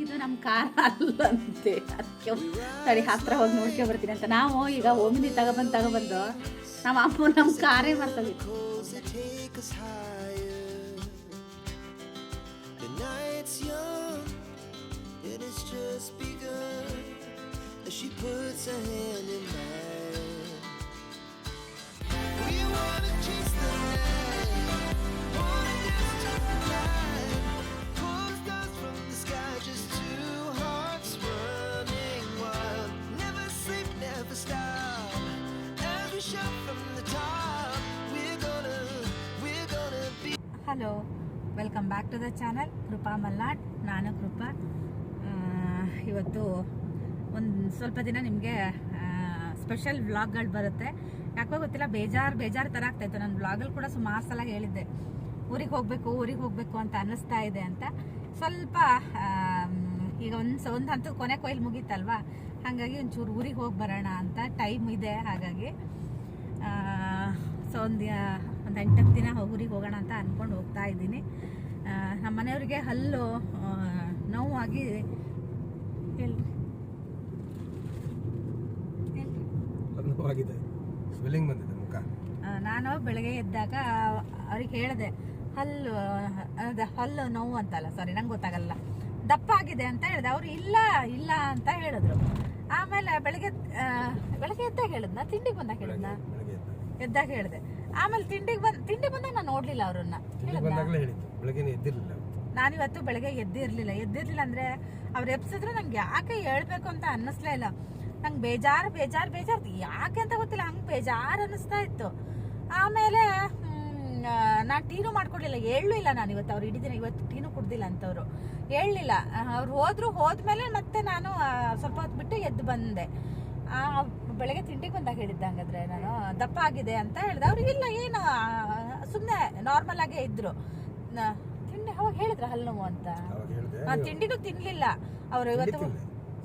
ಇದು ನಮ್ಮ ಕಾರ್ ಅಲ್ಲಂತೆ ಅದಕ್ಕೆ ತಡಿ ಹತ್ರ ಹೋಗಿ ನೋಡ್ಕೊ ಬರ್ತೀನಿ ಅಂತ ನಾವು ಈಗ ಒಮ್ನಿ ತಗೊಬಂದು ತಗೊಬಂದು ನಮ್ಮ ಅಮ್ಮ ನಮ್ಮ ಕಾರೇ ಮಾಡ್ತೀವಿ Close and take us higher. The night's young and it's just begun. As she puts her hand in mine. Hello welcome back to the channel Krupa Malnad ನಾನು ಕೃಪಾ ಇವತ್ತು ಒಂದು ಸ್ವಲ್ಪ ದಿನ ನಿಮಗೆ ಸ್ಪೆಷಲ್ ವ್ಲಾಗ್ಗಳು ಬರುತ್ತೆ. ಯಾಕೋ ಗೊತ್ತಿಲ್ಲ, ಬೇಜಾರು ಬೇಜಾರು ಥರ ಆಗ್ತಾಯಿತ್ತು ನಾನು ಬ್ಲಾಗಲ್ಲಿ ಕೂಡ ಸುಮಾರು ಸಲ ಹೇಳಿದ್ದೆ. ಊರಿಗೆ ಹೋಗಬೇಕು ಊರಿಗೆ ಹೋಗಬೇಕು ಅಂತ ಅನ್ನಿಸ್ತಾ ಇದೆ ಅಂತ. ಸ್ವಲ್ಪ ಈಗ ಒಂದು ಒಂದು ಹಂತದ ಕೊನೆ ಕೊಯ್ಲು ಮುಗೀತಲ್ವಾ? ಹಾಗಾಗಿ ಒಂಚೂರು ಊರಿಗೆ ಹೋಗಿ ಬರೋಣ ಅಂತ ಟೈಮ್ ಇದೆ ಹಾಗಾಗಿ ಸೊ, ಒಂದು ಒಂದು ಎಂಟತ್ತು ದಿನ ಊರಿಗೆ ಹೋಗೋಣ ಅಂತ ಅಂದ್ಕೊಂಡು ಹೋಗ್ತಾ ಇದ್ದೀನಿ. ನಮ್ಮ ಮನೆಯವ್ರಿಗೆ ಹಲ್ಲು ನೋವಾಗಿ ಹೇಳ್ರಿ. ಸ್ವೆಲ್ಲಿಂಗ್ ಬಂದಿದೆ ಮುಖ? ನಾನು ಬೆಳಗ್ಗೆ ಎದ್ದಾಗ ಅವ್ರಿಗೆ ಹೇಳಿದೆ ಹಲ್ಲು ಅದೇ ಹಲ್ಲು ನೋವು ಅಂತಲ್ಲ ಸಾರಿ ನಂಗೆ ಗೊತ್ತಾಗಲ್ಲ. ದಪ್ಪ ಆಗಿದೆ ಅಂತ ಹೇಳಿದೆ. ಅವ್ರು ಇಲ್ಲ ಇಲ್ಲ ಅಂತ ಹೇಳಿದ್ರು. ಆಮೇಲೆ ಬೆಳಗ್ಗೆ ಬೆಳಗ್ಗೆ ಎದ್ದಾಗ ಹೇಳಿದ್ನ? ತಿಂಡಿಗೆ ಬಂದಾಗ ಹೇಳಿದ್ನ? ಎದ್ದಾಗ. ಹೇಳಿದೆ. ಆಮೇಲೆ ತಿಂಡಿಗೆ ಬಂದ್ ತಿಂಡಿ ಬಂದಾಗ ನಾನು ನೋಡ್ಲಿಲ್ಲ ಅವ್ರನ್ನ. ಇಲ್ಲಿ ಹೇಳಿದ್ನ ಬಂದಾಗಲೇ ಹೇಳಿದ್ದು. ಬೆಳಗ್ಗೆನೇ ಎದ್ದಿರಲಿಲ್ಲ ನಾನಿವತ್ತು ಬೆಳಗ್ಗೆ ಎದ್ದಿರ್ಲಿಲ್ಲ. ಎದ್ದಿರ್ಲಿಲ್ಲ ಅಂದ್ರೆ ಅವ್ರು ಎಬ್ಸಿದ್ರೆ ನಂಗೆ ಯಾಕೆ ಹೇಳ್ಬೇಕು ಅಂತ ಅನ್ನಿಸ್ಲೇ ಇಲ್ಲ. ನಂಗೆ ಬೇಜಾರು ಬೇಜಾರು ಬೇಜಾರು. ಯಾಕೆ ಅಂತ ಗೊತ್ತಿಲ್ಲ ಹಂಗೆ ಬೇಜಾರು ಅನ್ನಿಸ್ತಾ ಇತ್ತು. ಆಮೇಲೆ ನಾನು ಟೀನು ಮಾಡ್ಕೊಡ್ಲಿಲ್ಲ. ಹೇಳೂ ಇಲ್ಲ ನಾನು ಇವತ್ತು. ಅವ್ರು ಇಡೀ ದಿನ ಇವತ್ತು ಟೀನು ಕುಡ್ದಿಲ್ಲ ಅಂತವ್ರು. ಹೇಳಲಿಲ್ಲ. ಅವ್ರು ಹೋದ್ರು ಹೋದ್ಮೇಲೆ ಮತ್ತೆ ನಾನು ಸ್ವಲ್ಪ ಹೊತ್ತು ಬಿಟ್ಟು ಎದ್ದು ಬಂದೆ. ಆ, ಬೆಳಗ್ಗೆ ತಿಂಡಿಗೆ ಬಂದಾಗ ಹೇಳಿದ್ದೆ ಹಂಗಾದ್ರೆ ನಾನು ದಪ್ಪ ಆಗಿದೆ ಅಂತ ಹೇಳಿದೆ. ಅವ್ರು ಇಲ್ಲ ಏನು ಸುಮ್ಮನೆ ನಾರ್ಮಲ್ ಆಗೇ ಇದ್ರು. ತಿಂಡಿ ಅವಾಗ ಹೇಳಿದ್ರ ಹಲ್ಲು ನೋವು ಅಂತ? ತಿಂಡಿನೂ ತಿನ್ಲಿಲ್ಲ. ಅವ್ರು ಇವತ್ತು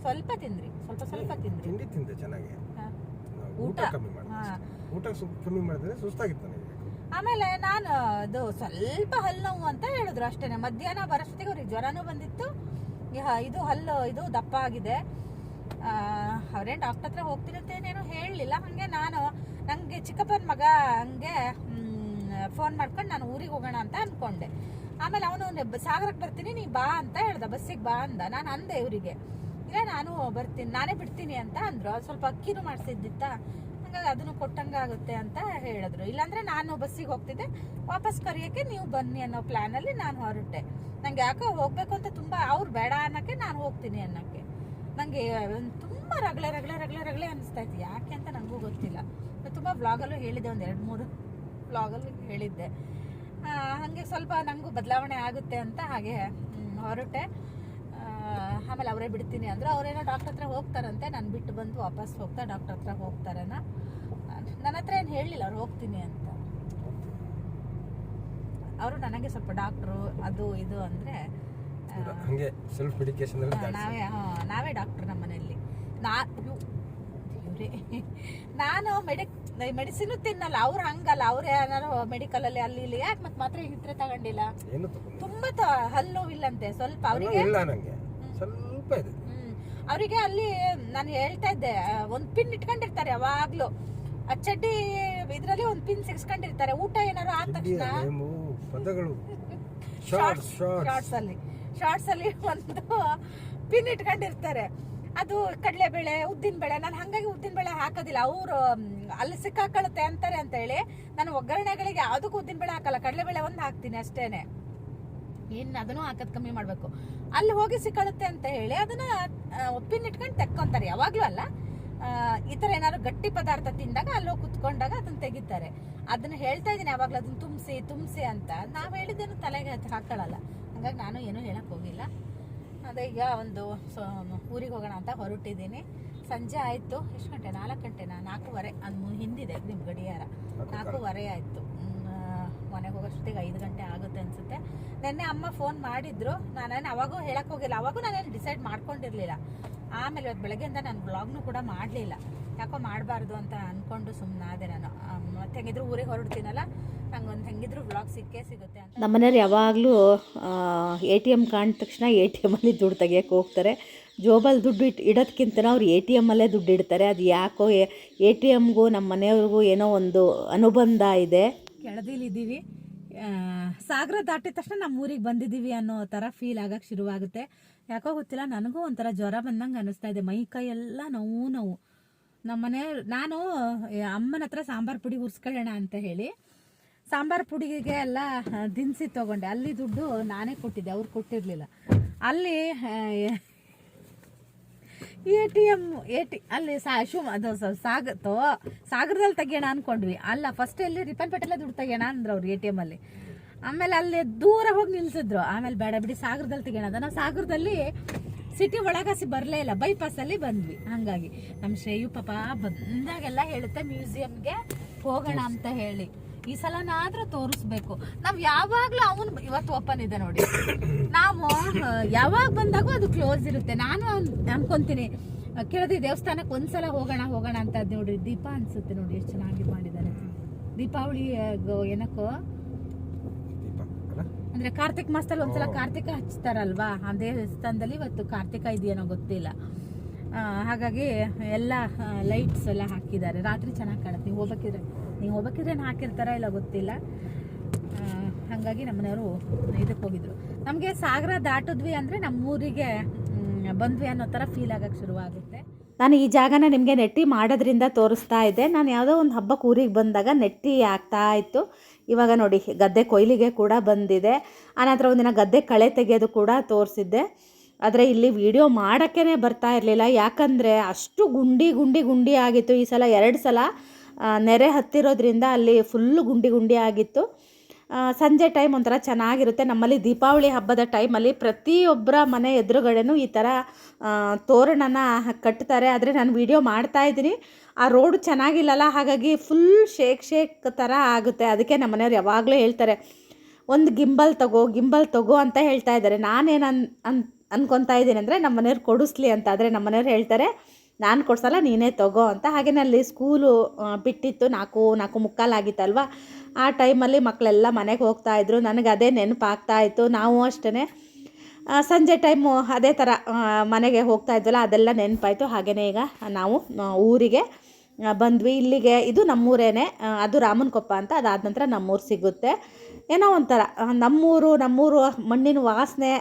ಸ್ವಲ್ಪ ತಿಂದ್ರಿ. ಸ್ವಲ್ಪ ಸ್ವಲ್ಪ ತಿಂದ್ರಿ. ತಿಂಡಿ ತಿಂದೆ ಚೆನ್ನಾಗಿ. ಊಟ? ಕಮ್ಮಿ ಮಾಡಿದೆ. ಊಟ ಕಮ್ಮಿ ಮಾಡಿದ್ರೆ ಸುಸ್ತಾಗಿತ್ತು ನನಗೆ. ಆಮೇಲೆ ನಾನು ಅದು ಸ್ವಲ್ಪ ಹಲ್ಲು ನೋವು ಅಂತ ಹೇಳಿದ್ರು ಅಷ್ಟೇನೆ. ಮಧ್ಯಾಹ್ನ ಬರೋಷ್ಟೊತ್ತಿಗೆ ಅವ್ರಿಗೆ ಜ್ವರನೂ ಬಂದಿತ್ತು. ಇದು ಹಲ್ಲು ಇದು ದಪ್ಪ ಆಗಿದೆ. ಅವರೇನು ಡಾಕ್ಟರ್ ಹತ್ರ ಏನೇನು ಹೇಳಲಿಲ್ಲ. ಹಂಗೆ ನಾನು ನನಗೆ ಚಿಕ್ಕಪ್ಪನ ಮಗ ಹಂಗೆ ಫೋನ್ ಮಾಡ್ಕೊಂಡು ನಾನು ಊರಿಗೆ ಹೋಗೋಣ ಅಂತ ಅನ್ಕೊಂಡೆ. ಆಮೇಲೆ ಅವನು ಸಾಗರಕ್ಕೆ ಬರ್ತೀನಿ ನೀ ಬಾ ಅಂತ ಹೇಳ್ದ. ಬಸ್ಸಿಗೆ ಬಾ ಅಂದ. ನಾನು ಅಂದೆ ಇವರಿಗೆ. ಇಲ್ಲ ನಾನು ಬರ್ತೀನಿ, ನಾನೇ ಬಿಡ್ತೀನಿ ಅಂತ ಅಂದ್ರು. ಅದು ಸ್ವಲ್ಪ ಅಕ್ಕಿನೂ ಮಾಡಿಸಿದ್ದಿತ್ತ. ಹಂಗಾಗಿ ಅದನ್ನು ಕೊಟ್ಟಂಗಾಗುತ್ತೆ ಅಂತ ಹೇಳಿದ್ರು. ಇಲ್ಲಾಂದ್ರೆ ನಾನು ಬಸ್ಸಿಗೆ ಹೋಗ್ತಿದ್ದೆ. ವಾಪಸ್ ಕರೆಯೋಕ್ಕೆ ನೀವು ಬನ್ನಿ ಅನ್ನೋ ಪ್ಲಾನಲ್ಲಿ ನಾನು ಹೊರಟೆ. ನಂಗೆ ಯಾಕೋ ಹೋಗ್ಬೇಕು ಅಂತ ತುಂಬಾ ಅವ್ರು ಬೇಡ ಅನ್ನಕ್ಕೆ ನಾನು ಹೋಗ್ತೀನಿ ಅನ್ನಕ್ಕೆ. ನಂಗೆ ತುಂಬ ರಗಳೆ ರಗಳೆ ರಗಳೆ ರಗಳೆ ಅನಿಸ್ತಾ ಇತ್ತು. ಯಾಕೆ ಅಂತ ನನಗೂ ಗೊತ್ತಿಲ್ಲ. ತುಂಬ ವ್ಲಾಗಲ್ಲೂ ಹೇಳಿದ್ದೆ, ಒಂದ್ ಎರಡು ಮೂರು ವ್ಲಾಗಲ್ಲೂ ಹೇಳಿದ್ದೆ. ಹಾಗೆ ಸ್ವಲ್ಪ ನನಗೂ ಬದಲಾವಣೆ ಆಗುತ್ತೆ ಅಂತ ಹಾಗೆ ಹೊರಟೆ. ಆಮೇಲೆ ಅವರೇ ಬಿಡ್ತೀನಿ ಅಂದ್ರೆ ಅವರೇನೋ ಡಾಕ್ಟರ್ ಹತ್ರ ಹೋಗ್ತಾರಂತೆ ನಾನು ಬಿಟ್ಟು ಬಂದು ವಾಪಸ್ ಹೋಗ್ತಾ ಡಾಕ್ಟರ್ ಹತ್ರ ಹೋಗ್ತಾರನ? ನನ್ನ ಹತ್ರ ಏನು ಹೇಳಲಿಲ್ಲ ಅವ್ರು ಹೋಗ್ತೀನಿ ಅಂತ. ಅವರು ನನಗೆ ಸ್ವಲ್ಪ ಡಾಕ್ಟ್ರು ಅದು ಇದು ಅಂದ್ರೆ ಹಂಗೆ ಸೆಲ್ಫ್ ಮೆಡಿಕೇಶನ್ ನಾವೇ ಹಾ, ನಾವೇ ಡಾಕ್ಟರ್ ನಮ್ಮ ಮನೆಯಲ್ಲಿ. ನಾ ನಾನು ಮೆಡಿಕ್ ಮೆಡಿಸಿನ್ ತಿನ್ನಲ್ಲ ಅವ್ರು ಹಂಗಲ್ಲ ಅವ್ರು ಏನಾರು ಮೆಡಿಕಲ್ ಅಲ್ಲಿ ಅಲ್ಲಿ ಇಲ್ಲಿ ಯಾಕೆ ಮತ್ತೆ ಮಾತ್ರ ಇದ್ರೆ ತಗೊಂಡಿಲ್ಲ? ತುಂಬಾ ಹಲ್ಲು ಇಲ್ಲಂತೆ ಸ್ವಲ್ಪ ಅವರಿಗೆ ಸ್ವಲ್ಪ ಇದೆ. ಅವರಿಗೆ ಅಲ್ಲಿ ನಾನು ಹೇಳ್ತಾ ಇದ್ದೆ ಒಂದು ಪಿನ್ ಇಟ್ಕೊಂಡಿರ್ತಾರೆ ಯಾವಾಗ್ಲೂ. ಆ ಚಡ್ಡಿ ಇದ್ರಲ್ಲಿ ಒಂದು ಪಿನ್ ಸಿಕ್ಸ್ಕೊಂಡಿರ್ತಾರೆ ಊಟ ಏನಾರು ಆದ ತಕ್ಷಣ? ಪದಗಳು. ಶಾರ್ಟ್ಸ್ ಶಾರ್ಟ್ಸ್ ಶಾರ್ಟ್ಸ್ ಅಲ್ಲಿ ಶಾರ್ಟ್ಸ್ ಅಲ್ಲಿ ಒಂದು ಪಿನ್ ಇಟ್ಕೊಂಡಿರ್ತಾರೆ. ಅದು ಕಡಲೆಬೇಳೆ ಉದ್ದಿನ ಬೇಳೆ ನಾನು ಹಂಗಾಗಿ ಉದ್ದಿನ ಬೇಳೆ ಹಾಕೋದಿಲ್ಲ. ಅವರು ಅಲ್ಲಿ ಸಿಕ್ಕಾಕೊಳ್ಳುತ್ತೆ ಅಂತಾರೆ ಅಂತ ಹೇಳಿ ನಾನು ಒಗ್ಗರಣೆಗಳಿಗೆ ಯಾವುದಕ್ಕೂ ಉದ್ದಿನ ಬೇಳೆ ಹಾಕಲ್ಲ. ಕಡಲೆಬೇಳೆ ಒಂದು ಹಾಕ್ತೀನಿ ಅಷ್ಟೇನೆ. ಏನ್ ಅದನ್ನು ಹಾಕೋದು ಕಮ್ಮಿ ಮಾಡಬೇಕು. ಅಲ್ಲಿ ಹೋಗಿ ಸಿಕ್ಕಳುತ್ತೆ ಅಂತ ಹೇಳಿ ಅದನ್ನ ಒಪ್ಪಿನ ಇಟ್ಕೊಂಡು ತೆಕ್ಕೊಂತಾರೆ. ಯಾವಾಗಲೂ ಅಲ್ಲ. ಈ ಥರ ಏನಾದ್ರು ಗಟ್ಟಿ ಪದಾರ್ಥ ತಿಂದಾಗ ಅಲ್ಲಿ ಹೋಗಿ ಕುತ್ಕೊಂಡಾಗ ಅದನ್ನ ತೆಗಿತಾರೆ. ಅದನ್ನ ಹೇಳ್ತಾ ಇದ್ದೀನಿ ಯಾವಾಗಲೂ ಅದನ್ನ ತುಂಬಿಸಿ ತುಂಬಿಸಿ ಅಂತ. ನಾವು ಹೇಳಿದ್ದೇನು ತಲೆಗೆ ಹಾಕೊಳ್ಳಲ್ಲ ಹಂಗಾಗಿ ನಾನು ಏನೂ ಹೇಳಕ್ಕೆ ಹೋಗಿಲ್ಲ. ಅದೇ ಈಗ ಒಂದು ಊರಿಗೆ ಹೋಗೋಣ ಅಂತ ಹೊರಟಿದ್ದೀನಿ. ಸಂಜೆ ಆಯ್ತು. ಎಷ್ಟು ಗಂಟೆ? ನಾಲ್ಕು ಗಂಟೆನಾ? ನಾಲ್ಕೂವರೆ. ಅದು ಹಿಂದಿದೆ ನಿಮ್ಮ ಗಡಿಯಾರ. ನಾಲ್ಕೂವರೆ ಆಯ್ತು. ಮನೆಗೆ ಹೋಗೋಷ್ಟೊತ್ತಿಗೆ ಐದು ಗಂಟೆ ಆಗುತ್ತೆ ಅನಿಸುತ್ತೆ. ನಿನ್ನೆ ಅಮ್ಮ ಫೋನ್ ಮಾಡಿದ್ರು. ನಾನೇನು ಅವಾಗೂ ಹೇಳಕ್ ಹೋಗಿಲ್ಲ. ಅವಾಗೂ ನಾನೇನು ಡಿಸೈಡ್ ಮಾಡ್ಕೊಂಡಿರಲಿಲ್ಲ. ಆಮೇಲೆ ಇವತ್ತು ಬೆಳಗ್ಗೆಯಿಂದ ನಾನು ಬ್ಲಾಗ್ನು ಕೂಡ ಮಾಡಲಿಲ್ಲ. ಯಾಕೋ ಮಾಡಬಾರ್ದು ಅಂತ ಅಂದ್ಕೊಂಡು ಸುಮ್ಮನಾದೆ ನಾನು. ಮತ್ತೆ ಹೆಂಗಿದ್ರು ಊರಿಗೆ ಹೊರಡ್ತೀನಲ್ಲ, ನಂಗೊಂದು ಹೆಂಗಿದ್ರು ಬ್ಲಾಗ್ ಸಿಕ್ಕೇ ಸಿಗುತ್ತೆ ಅಂತ. ನಮ್ಮನೆಯವ್ರು ಯಾವಾಗಲೂ ಎ ಟಿ ಎಂ ಕಾಣಿದ ತಕ್ಷಣ ಎ ಟಿ ಎಮ್ಮಲ್ಲಿ ದುಡ್ಡು ತೆಗಿಯೋಕೆ ಹೋಗ್ತಾರೆ. ಜೋಬಲ್ಲಿ ದುಡ್ಡು ಇಟ್ಟು ಇಡೋದಕ್ಕಿಂತ ಅವ್ರು ಎ ಟಿ ಎಮ್ಮಲ್ಲೇ ದುಡ್ಡು ಇಡ್ತಾರೆ. ಅದು ಯಾಕೋ ಎ ಟಿ ಎಮ್ಗೂ ನಮ್ಮ ಮನೆಯವ್ರಿಗೂ ಏನೋ ಒಂದು ಅನುಬಂಧ ಇದೆ. ಕೆಳದಿಲಿದ್ದೀವಿ ಸಾಗರ ದಾಟಿದ ತಕ್ಷಣ ನಮ್ಮ ಊರಿಗೆ ಬಂದಿದ್ದೀವಿ ಅನ್ನೋ ಥರ ಫೀಲ್ ಆಗಕ್ಕೆ ಶುರುವಾಗುತ್ತೆ. ಯಾಕೋ ಗೊತ್ತಿಲ್ಲ, ನನಗೂ ಒಂಥರ ಜ್ವರ ಬಂದಂಗೆ ಅನಿಸ್ತಾ ಇದೆ. ಮೈ ಕೈ ಎಲ್ಲ ನೋವು ನೋವು. ನಮ್ಮನೆ ನಾನು ಅಮ್ಮನ ಹತ್ರ ಸಾಂಬಾರು ಪುಡಿ ಉರ್ಸ್ಕೊಳ್ಳೋಣ ಅಂತ ಹೇಳಿ ಸಾಂಬಾರು ಪುಡಿಗೆ ಎಲ್ಲ ದಿನಸಿ ತೊಗೊಂಡೆ. ಅಲ್ಲಿ ದುಡ್ಡು ನಾನೇ ಕೊಟ್ಟಿದ್ದೆ, ಅವ್ರು ಕೊಟ್ಟಿರಲಿಲ್ಲ. ಅಲ್ಲಿ A T M A T ಅಲ್ಲಿ ಸಾ ಶಿವ ಅದು ಸ- ಸಾಗ ತೋ ಸಾಗರದಲ್ಲಿ ತೆಗಿಯೋಣ ಅನ್ಕೊಂಡ್ವಿ. ಅಲ್ಲ ಫಸ್ಟ್ ಎಲ್ಲಿ ರಿಪ್ಪನ್ಪೇಟೆಲ್ಲೇ ದುಡ್ಡು ತೆಗಿಯೋಣ ಅಂದ್ರೆ ಅವ್ರು ಎ ಟಿ ಎಂ ಅಲ್ಲಿ. ಆಮೇಲೆ ಅಲ್ಲಿ ದೂರ ಹೋಗಿ ನಿಲ್ಸಿದ್ರು. ಆಮೇಲೆ ಬೇಡ ಬಿಡಿ ಸಾಗರದಲ್ಲಿ ತೆಗಿಯೋಣ ಅದನ್ನ ನಾವು ಸಾಗರದಲ್ಲಿ ಸಿಟಿ ಒಳಗಾಸಿ ಬರಲೇ ಇಲ್ಲ. ಬೈಪಾಸಲ್ಲಿ ಬಂದ್ವಿ. ಹಂಗಾಗಿ. ನಮ್ಮ ಶ್ರೇಯು ಪಾಪ ಬಂದಾಗೆಲ್ಲ ಹೇಳುತ್ತೆ ಮ್ಯೂಸಿಯಮ್ಗೆ ಹೋಗೋಣ ಅಂತ ಹೇಳಿ. ಈ ಸಲನಾದ್ರೂ ತೋರಿಸ್ಬೇಕು. ನಾವ್ ಯಾವಾಗ್ಲೂ ಅವನ್ ಇವತ್ತು ಓಪನ್ ಇದೆ ನೋಡಿ. ನಾವು ಯಾವಾಗ ಬಂದಾಗೂ ಅದು ಕ್ಲೋಸ್ ಇರುತ್ತೆ. ನಾನು ಅನ್- ಅನ್ಕೊಂತೀನಿ. ಕೇಳದಿ ದೇವಸ್ಥಾನಕ್ಕೆ ಒಂದ್ಸಲ ಹೋಗೋಣ ಹೋಗೋಣ ಅಂತ ಅದ್ ನೋಡ್ರಿ. ದೀಪ ಅನ್ಸುತ್ತೆ ನೋಡಿ ಎಷ್ಟು ಚೆನ್ನಾಗಿ ಮಾಡಿದ್ದಾರೆ ದೀಪಾವಳಿ ಏನಕ್ಕೋ? ಅಂದ್ರೆ ಕಾರ್ತಿಕ್ ಮಾಸದಲ್ಲಿ ಒಂದ್ಸಲ ಕಾರ್ತಿಕ ಹಚ್ತಾರಲ್ವಾ? ಆ ದೇವಸ್ಥಾನದಲ್ಲಿ ಇವತ್ತು ಕಾರ್ತಿಕ ಇದೆಯೇನೋ ಗೊತ್ತಿಲ್ಲ. ಹಾಗಾಗಿ ಎಲ್ಲ ಲೈಟ್ಸ್ ಎಲ್ಲ ಹಾಕಿದ್ದಾರೆ. ರಾತ್ರಿ ಚೆನ್ನಾಗಿ ಕಾಣುತ್ತೆ. ನೀವು ಹೋಗ್ಬೇಕಿದ್ರೆ. ನೀವು ಹೋಗ್ಬೇಕಿದ್ರೆ ಏನು ಹಾಕಿರ್ತಾರ ಇಲ್ಲ ಗೊತ್ತಿಲ್ಲ. ಹಾಗಾಗಿ ನಮ್ಮನೆಯವರು ಇದಕ್ಕೆ ಹೋಗಿದ್ರು. ನಮಗೆ ಸಾಗರ ದಾಟಿದ್ವಿ ಅಂದರೆ ನಮ್ಮೂರಿಗೆ ಬಂದ್ವಿ ಅನ್ನೋ ಥರ ಫೀಲ್ ಆಗೋಕ್ಕೆ ಶುರುವಾಗುತ್ತೆ. ನಾನು ಈ ಜಾಗನ ನಿಮಗೆ ನೆಟ್ಟಿ ಮಾಡೋದ್ರಿಂದ ತೋರಿಸ್ತಾ ಇದ್ದೆ. ನಾನು ಯಾವುದೋ ಒಂದು ಹಬ್ಬಕ್ಕೆ ಊರಿಗೆ ಬಂದಾಗ ನೆಟ್ಟಿ ಆಗ್ತಾ ಇತ್ತು. ಇವಾಗ ನೋಡಿ, ಗದ್ದೆ ಕೊಯ್ಲಿಗೆ ಕೂಡ ಬಂದಿದೆ. ಆನಂತರ ಒಂದಿನ ಗದ್ದೆ ಕಳೆ ತೆಗೆಯೋದು ಕೂಡ ತೋರಿಸಿದ್ದೆ. ಆದರೆ ಇಲ್ಲಿ ವಿಡಿಯೋ ಮಾಡೋಕ್ಕೇ ಬರ್ತಾ ಇರಲಿಲ್ಲ. ಯಾಕಂದರೆ ಅಷ್ಟು ಗುಂಡಿ ಗುಂಡಿ ಗುಂಡಿ ಆಗಿತ್ತು. ಈ ಸಲ ಎರಡು ಸಲ ನೆರೆ ಹತ್ತಿರೋದ್ರಿಂದ ಅಲ್ಲಿ ಫುಲ್ಲು ಗುಂಡಿ ಗುಂಡಿ ಆಗಿತ್ತು. ಸಂಜೆ ಟೈಮ್ ಒಂಥರ ಚೆನ್ನಾಗಿರುತ್ತೆ. ನಮ್ಮಲ್ಲಿ ದೀಪಾವಳಿ ಹಬ್ಬದ ಟೈಮಲ್ಲಿ ಪ್ರತಿಯೊಬ್ಬರ ಮನೆ ಎದುರುಗಡೆನೂ ಈ ಥರ ತೋರಣನ ಕಟ್ತಾರೆ. ಆದರೆ ನಾನು ವಿಡಿಯೋ ಮಾಡ್ತಾ ಇದ್ದೀನಿ. ಆ ರೋಡ್ ಚೆನ್ನಾಗಿಲ್ಲಲ್ಲ, ಹಾಗಾಗಿ ಫುಲ್ ಶೇಕ್ ಶೇಕ್ ಥರ ಆಗುತ್ತೆ. ಅದಕ್ಕೆ ನಮ್ಮ ಮನೆಯವ್ರು ಯಾವಾಗಲೂ ಹೇಳ್ತಾರೆ, ಒಂದು ಗಿಂಬಲ್ ತಗೋ ಗಿಂಬಲ್ ತಗೋ ಅಂತ ಹೇಳ್ತಾ ಇದ್ದಾರೆ. ನಾನೇನು ಅನ್ ಅನ್ ಅಂದ್ಕೊತಾ ಇದ್ದೀನಿ ಅಂದರೆ ನಮ್ಮ ಮನೆಯವ್ರು ಕೊಡಿಸ್ಲಿ ಅಂತ. ಆದರೆ ನಮ್ಮ ಮನೆಯವ್ರು ಹೇಳ್ತಾರೆ ನಾನು ಕೊಡ್ಸಲ್ಲ, ನೀನೇ ತಗೋ ಅಂತ ಹಾಗೆಯೇ ಅಲ್ಲಿ ಸ್ಕೂಲು ಬಿಟ್ಟಿತ್ತು. ನಾಲ್ಕು ನಾಲ್ಕು ಮುಕ್ಕಾಲಾಗಿತ್ತಲ್ವ? ಆ ಟೈಮಲ್ಲಿ ಮಕ್ಕಳೆಲ್ಲ ಮನೆಗೆ ಹೋಗ್ತಾ ಇದ್ರು. ನನಗೆ ಅದೇ ನೆನಪಾಗ್ತಾ ಇತ್ತು. ನಾವು ಅಷ್ಟೇ ಸಂಜೆ ಟೈಮು ಅದೇ ಥರ ಮನೆಗೆ ಹೋಗ್ತಾ ಇದ್ವಲ್ಲ, ಅದೆಲ್ಲ ನೆನಪಾಯಿತು. ಹಾಗೆಯೇ ಈಗ ನಾವು ಊರಿಗೆ ಬಂದ್ವಿ. ಇಲ್ಲಿಗೆ ಇದು ನಮ್ಮೂರೇನೆ ಅದು ರಾಮನಕೊಪ್ಪ ಅಂತ, ಅದಾದ ನಂತರ ನಮ್ಮೂರು ಸಿಗುತ್ತೆ. ಏನೋ ಒಂಥರ ನಮ್ಮೂರು ನಮ್ಮೂರು ಮಣ್ಣಿನ ವಾಸನೆ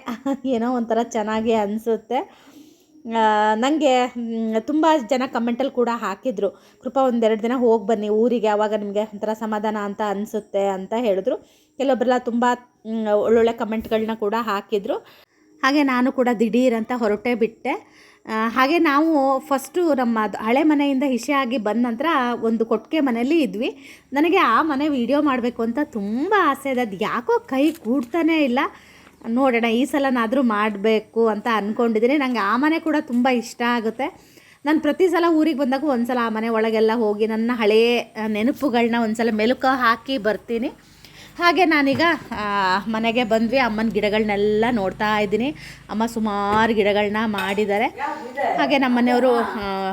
ಏನೋ ಒಂಥರ ಚೆನ್ನಾಗಿ ಅನಿಸುತ್ತೆ. ನನಗೆ ತುಂಬ ಜನ ಕಮೆಂಟಲ್ಲಿ ಕೂಡ ಹಾಕಿದರು. ಕೃಪಾ ಒಂದೆರಡು ದಿನ ಹೋಗಿ ಬನ್ನಿ ಊರಿಗೆ ಆವಾಗ ನಿಮಗೆ ಒಂಥರ ಸಮಾಧಾನ ಅಂತ ಅನಿಸುತ್ತೆ ಅಂತ ಹೇಳಿದ್ರು. ಕೆಲವೊಬ್ಬರೆಲ್ಲ ತುಂಬ ಒಳ್ಳೊಳ್ಳೆ ಕಮೆಂಟ್ಗಳನ್ನ ಕೂಡ ಹಾಕಿದರು. ಹಾಗೆ ನಾನು ಕೂಡ ದಿಢೀರಂತ ಹೊರಟೇ ಬಿಟ್ಟೆ. ಹಾಗೆ ನಾವು ಫಸ್ಟು ನಮ್ಮ ಹಳೆ ಮನೆಯಿಂದ ಹಿಷೆ ಆಗಿ ಬಂದ ನಂತರ ಒಂದು ಕೊಟ್ಟಿಗೆ ಮನೆಯಲ್ಲಿ ಇದ್ವಿ. ನನಗೆ ಆ ಮನೆ ವಿಡಿಯೋ ಮಾಡಬೇಕು ಅಂತ ತುಂಬ ಆಸೆ ಇದೆ. ಅದು ಯಾಕೋ ಕೈ ಕೂಡ್ತಾನೇ ಇಲ್ಲ. ನೋಡೋಣ, ಈ ಸಲನಾದರೂ ಮಾಡಬೇಕು ಅಂತ ಅಂದ್ಕೊಂಡಿದ್ದೀನಿ ನನಗೆ ಆ ಮನೆ ಕೂಡ ತುಂಬ ಇಷ್ಟ ಆಗುತ್ತೆ. ನಾನು ಪ್ರತಿ ಸಲ ಊರಿಗೆ ಬಂದಾಗ ಒಂದು ಸಲ ಆ ಮನೆ ಒಳಗೆಲ್ಲ ಹೋಗಿ ನನ್ನ ಹಳೆಯ ನೆನಪುಗಳನ್ನ ಒಂದು ಸಲ ಮೆಲುಕು ಹಾಕಿ ಬರ್ತೀನಿ. ಹಾಗೆ ನಾನೀಗ ಮನೆಗೆ ಬಂದ್ವಿ. ಅಮ್ಮನ ಗಿಡಗಳನ್ನೆಲ್ಲ ನೋಡ್ತಾ ಇದ್ದೀನಿ. ಅಮ್ಮ ಸುಮಾರು ಗಿಡಗಳನ್ನ ಮಾಡಿದ್ದಾರೆ. ಹಾಗೆ ನಮ್ಮ ಮನೆಯವರು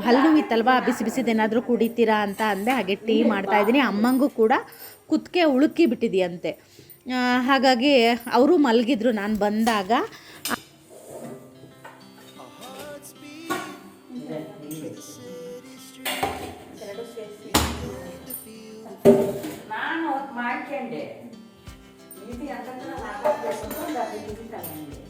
ಹಲ್ಲು ಇತ್ತಲ್ವಾ, ಬಿಸಿ ಬಿಸಿದೇನಾದರೂ ಕುಡಿತೀರಾ ಅಂತ ಅಂದೆ. ಹಾಗೆ ಟೀ ಮಾಡ್ತಾ ಇದ್ದೀನಿ. ಅಮ್ಮಂಗೂ ಕೂಡ ಕುತ್ತಿಗೆ ಉಳುಕಿ ಬಿಟ್ಟಿದೆಯಂತೆ. ಹಾಗಾಗಿ ಅವರು ಮಲಗಿದ್ರು. ನಾನು ಬಂದಾಗ ಮಾಡ್ಕೊಂಡೆ. ಇದು ಯಾಕಂದ್ರೆ ನಾಲ್ಕು ಅಂದ್ರೆ ಅದು ಇದ್ದಿತ್ತಲ್ಲ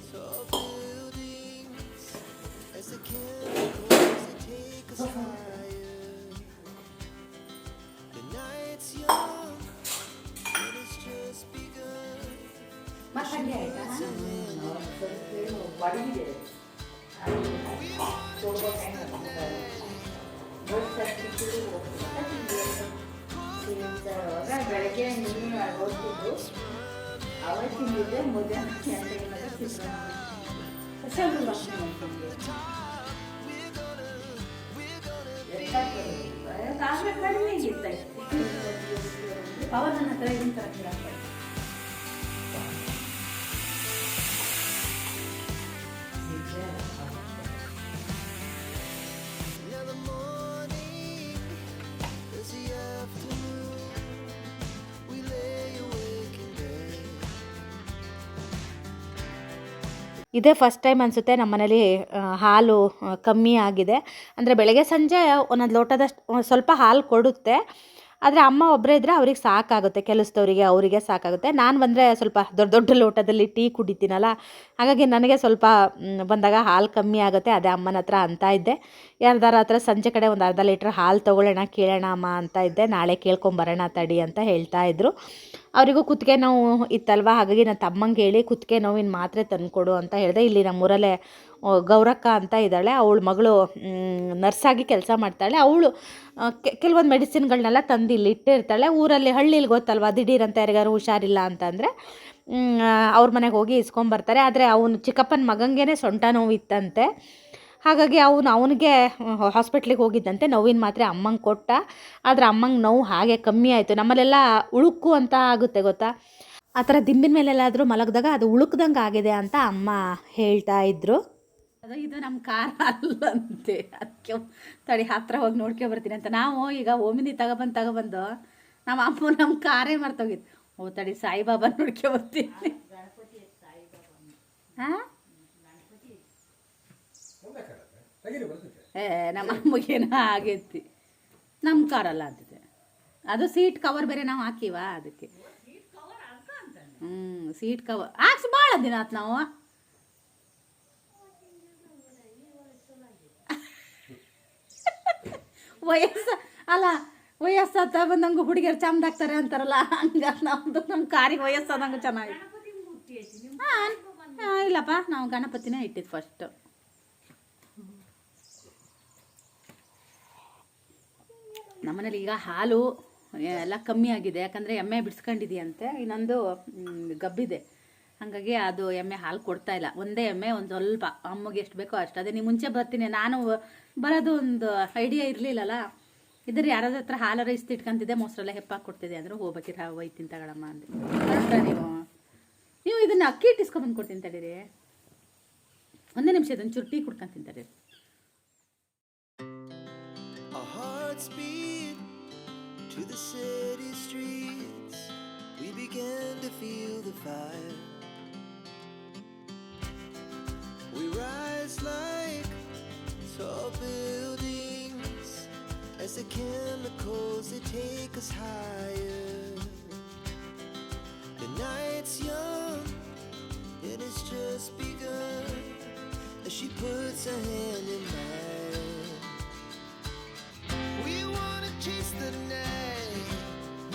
ಒಡಗಿದೆ ಬೆಳಗ್ಗೆ ನೀರು ಓದ್ತಿದ್ದು ಅವತ್ತು ತಿಂದಿದ್ದೆ ಮಧ್ಯಾಹ್ನ ಕಡಿಮೆ ಇತ್ತು ಅವಾಗ ನನ್ನ ಹತ್ರ ಏನು ತರಕಿಲ್ಲ ಇದೇ ಫಸ್ಟ್ ಟೈಮ್ ಅನಿಸುತ್ತೆ ನಮ್ಮ ಮನೇಲಿ ಹಾಲು ಕಮ್ಮಿ ಆಗಿದೆ. ಅಂದರೆ ಬೆಳಗ್ಗೆ ಸಂಜೆ ಒಂದೊಂದು ಲೋಟದಷ್ಟು ಸ್ವಲ್ಪ ಹಾಲು ಕೊಡುತ್ತೆ. ಆದರೆ ಅಮ್ಮ ಒಬ್ಬರೇ ಇದ್ದರೆ ಅವ್ರಿಗೆ ಸಾಕಾಗುತ್ತೆ, ಕೆಲಸದವರಿಗೆ ಅವರಿಗೆ ಸಾಕಾಗುತ್ತೆ. ನಾನು ಬಂದರೆ ಸ್ವಲ್ಪ ದೊಡ್ಡ ದೊಡ್ಡ ಲೋಟದಲ್ಲಿ ಟೀ ಕುಡಿತೀನಲ್ಲ, ಹಾಗಾಗಿ ನನಗೆ ಸ್ವಲ್ಪ ಬಂದಾಗ ಹಾಲು ಕಮ್ಮಿ ಆಗುತ್ತೆ, ಅದೇ ಅಮ್ಮನ ಹತ್ರ ಅಂತ ಇದ್ದೆ. ಯಾರ್ದಾರ ಹತ್ರ ಸಂಜೆ ಕಡೆ ಒಂದು ಅರ್ಧ ಲೀಟ್ರ್ ಹಾಲು ತೊಗೊಳ್ಳೋಣ, ಕೇಳೋಣ ಅಮ್ಮ ಅಂತ ಇದ್ದೆ. ನಾಳೆ ಕೇಳ್ಕೊಂಬರೋಣ ತಡಿ ಅಂತ ಹೇಳ್ತಾ ಇದ್ರು. ಅವರಿಗೂ ಕುತ್ತಿಗೆ ನೋವು ಇತ್ತಲ್ವ, ಹಾಗಾಗಿ ನನ್ನ ತಮ್ಮಂಗೆ ಹೇಳಿ ಕುತ್ತಿಗೆ ನೋವಿನ ಮಾತ್ರೆ ತಂದುಕೊಡು ಅಂತ ಹೇಳಿದೆ. ಇಲ್ಲಿ ನಮ್ಮೂರಲ್ಲೇ ಗೌರಕ್ಕ ಅಂತ ಇದ್ದಾಳೆ. ಅವಳು ಮಗಳು ನರ್ಸಾಗಿ ಕೆಲಸ ಮಾಡ್ತಾಳೆ. ಅವಳು ಕೆಲವೊಂದು ಮೆಡಿಸಿನ್ಗಳನ್ನೆಲ್ಲ ತಂದು ಇಲ್ಲಿ ಇಟ್ಟಿರ್ತಾಳೆ. ಊರಲ್ಲಿ ಹಳ್ಳಿಲಿ ಗೊತ್ತಲ್ವ, ದಿಢೀರಂತ ಯಾರಿಗಾರು ಹುಷಾರಿಲ್ಲ ಅಂತಂದರೆ ಅವ್ರ ಮನೆಗೆ ಹೋಗಿ ಇಸ್ಕೊಂಬರ್ತಾರೆ. ಆದರೆ ಅವನು ಚಿಕ್ಕಪ್ಪನ ಮಗಂಗೆ ಸೊಂಟ ನೋವಿತ್ತಂತೆ. ಹಾಗಾಗಿ ಅವನು, ಅವನಿಗೆ ಹಾಸ್ಪಿಟ್ಲಿಗೆ ಹೋಗಿದ್ದಂತೆ. ನೋವಿನ ಮಾತ್ರೆ ಅಮ್ಮಂಗೆ ಕೊಟ್ಟ. ಆದರೆ ಅಮ್ಮಂಗೆ ನೋವು ಹಾಗೆ ಕಮ್ಮಿ ಆಯಿತು. ನಮ್ಮಲ್ಲೆಲ್ಲ ಉಳುಕು ಅಂತ ಆಗುತ್ತೆ ಗೊತ್ತಾ? ಆ ಥರ ದಿಂಬಿನ ಮೇಲೆಲ್ಲಾದರೂ ಮಲಗಿದಾಗ ಅದು ಉಳುಕ್ದಂಗೆ ಆಗಿದೆ ಅಂತ ಅಮ್ಮ ಹೇಳ್ತಾ ಇದ್ರು. ಅದು ಇದು ನಮ್ಮ ಕಾರ್ ಅಲ್ಲಂತೆ. ಅದಕ್ಕೆ ತಡಿ ಹತ್ರ ಹೋಗಿ ನೋಡ್ಕೊ ಬರ್ತೀನಿ ಅಂತ. ನಾವು ಈಗ ಓಮಿನಿ ತಗೊಬಂದು ತಗೊಬಂದು ನಮ್ಮ ಅಮ್ಮ ನಮ್ಮ ಕಾರೇ ಮರ್ತೋಗಿತ್ತು ಓ ತಡಿ ಸಾಯಿಬಾಬಾ ನೋಡ್ಕೊ ಬರ್ತೀನಿ. ಹಾಂ? ಏ ನಮ್ಮ ಅಮ್ಮಗೇನೋ ಆಗೈತಿ. ನಮ್ಮ ಕಾರಲ್ಲ ಅಂತಿದೆ ಅದು ಸೀಟ್ ಕವರ್ ಬೇರೆ ನಾವು ಹಾಕಿವಾ ಅದಕ್ಕೆ. ಹ್ಞೂ ಸೀಟ್ ಕವರ್ ಹಾಕ್ಸಿ ಭಾಳ ದಿನ ಆತು ನಾವು. ವಯಸ್ಸು, ಅಲ್ಲ ವಯಸ್ಸಾತ ಬಂದಂಗೆ ಹುಡುಗಿಯರು ಚಂದಾಗ್ತಾರೆ ಅಂತಾರಲ್ಲ, ಹಂಗ ನಮ್ದು ನಮ್ಮ ಕಾರಿಗೆ ವಯಸ್ಸಾದಂಗ ಚೆನ್ನಾಗಿ. ಹಾಂ ಇಲ್ಲಪ್ಪ, ನಾವು ಗಣಪತಿನೇ ಇಟ್ಟಿದ್ದು ಫಸ್ಟು ನಮ್ಮನೇಲಿ ಈಗ ಹಾಲು ಎಲ್ಲ ಕಮ್ಮಿ ಆಗಿದೆ, ಯಾಕಂದರೆ ಎಮ್ಮೆ ಬಿಡ್ಸ್ಕೊಂಡಿದ್ಯಂತೆ, ಇನ್ನೊಂದು ಗಬ್ಬಿದೆ. ಹಾಗಾಗಿ ಅದು ಎಮ್ಮೆ ಹಾಲು ಕೊಡ್ತಾ ಇಲ್ಲ. ಒಂದೇ ಎಮ್ಮೆ, ಒಂದು ಸ್ವಲ್ಪ. ಅಮ್ಮಗೆ ಎಷ್ಟು ಬೇಕೋ ಅಷ್ಟು. ಅದೇ ನೀವು ಮುಂಚೆ ಬರ್ತೀನಿ. ನಾನು ಬರೋದು ಒಂದು ಐಡಿಯಾ ಇರಲಿಲ್ಲಲ್ಲ? ಇದ್ರೆ ಯಾರಾದ್ರ ಹತ್ರ ಹಾಲು ರೈಸ್ ಇಟ್ಕೊಂತಿದ್ದೆ, ಮೊಸರೆಲ್ಲ ಹೆಪ್ಪಾಗಿ ಕೊಡ್ತಿದ್ದೆ ಅಂದ್ರೆ ಹೋಗ್ಬೇಕಿರ ಒಯ್ತೀನಿ ತಗೊಳಮ್ಮ ಅಂದೆ. ಹೊರಟ್ರಾ ನೀವು? ನೀವು ಇದನ್ನ ಅಕ್ಕಿ ಇಟ್ಟಿಸ್ಕೊಂಬಂದು ಕೊಡ್ತೀನಿ ತಡೀರಿ. ಒಂದೇ ನಿಮಿಷ ಇದನ್ನು ಚುರ್ಟಿ ಕುಡ್ಕೊಂತೀನಿ ತಡೀರಿ to the city streets. We began to feel the fire. rise like tall buildings as the chemicals they take us higher. The night's young and it's just begun as she puts her hand in mine. We wanna chase the night,